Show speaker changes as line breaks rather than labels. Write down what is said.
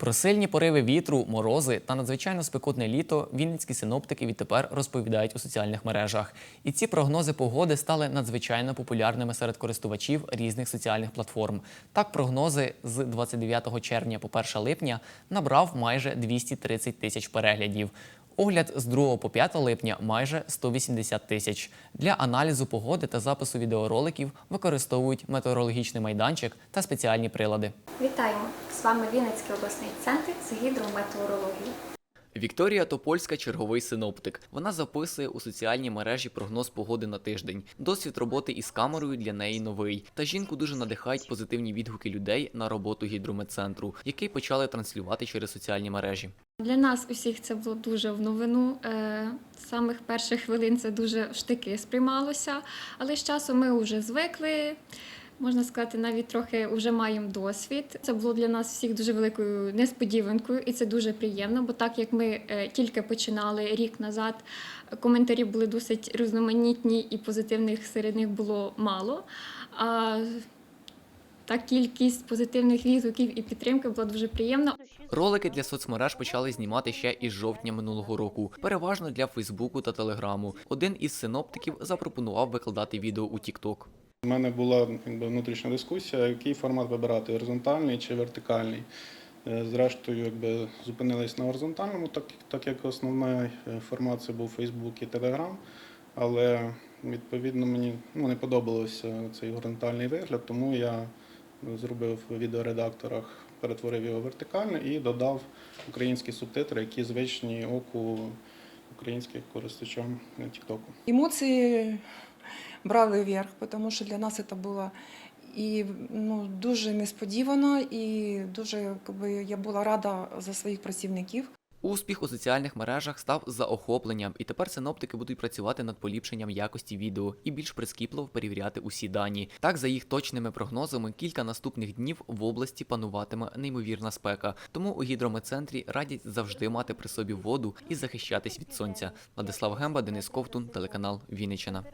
Про сильні пориви вітру, морози та надзвичайно спекотне літо вінницькі синоптики відтепер розповідають у соціальних мережах. І ці прогнози погоди стали надзвичайно популярними серед користувачів різних соціальних платформ. Так, прогнози з 29 червня по 1 липня набрав майже 230 тисяч переглядів. Огляд з 2 по 5 липня майже 180 тисяч. Для аналізу погоди та запису відеороликів використовують метеорологічний майданчик та спеціальні прилади.
Вітаємо! З вами Вінницький обласний центр з гідрометеорології.
Вікторія Топольська черговий синоптик. Вона записує у соціальній мережі прогноз погоди на тиждень. Досвід роботи із камерою для неї новий. Та жінку дуже надихають позитивні відгуки людей на роботу гідрометцентру, який почали транслювати через соціальні мережі.
Для нас усіх це було дуже в новину. Е, З самих перших хвилин це дуже в штики сприймалося, але з часом ми вже звикли. Можна сказати, навіть трохи вже маємо досвід. Це було для нас всіх дуже великою несподіванкою, і це дуже приємно. Бо так як ми е, тільки починали рік назад, коментарі були досить різноманітні і позитивних серед них було мало. А та кількість позитивних відгуків і підтримки була дуже приємна.
Ролики для соцмереж почали знімати ще із жовтня минулого року, переважно для Фейсбуку та Телеграму. Один із синоптиків запропонував викладати відео у TikTok.
У мене була якби, внутрішня дискусія, який формат вибирати горизонтальний чи вертикальний. Е, Зрештою, якби зупинились на горизонтальному, так, так як основний е, формат це був Facebook і Telegram. Але відповідно мені ну, не подобався цей горизонтальний вигляд, тому я зробив в відеоредакторах, перетворив його вертикально і додав українські субтитри, які звичні оку українських користувачам TikTok.
Емоции брали вверх, тому що для нас це було і ну, дуже несподівано, і дуже якби, я була рада за своїх працівників.
Успіх у соціальних мережах став заохопленням, і тепер синоптики будуть працювати над поліпшенням якості відео і більш прискіпливо перевіряти усі дані. Так, за їх точними прогнозами, кілька наступних днів в області пануватиме неймовірна спека. Тому у гідрометцентрі радять завжди мати при собі воду і захищатись від сонця. Владислав Гемба, Денис Ковтун, телеканал Вінниччина.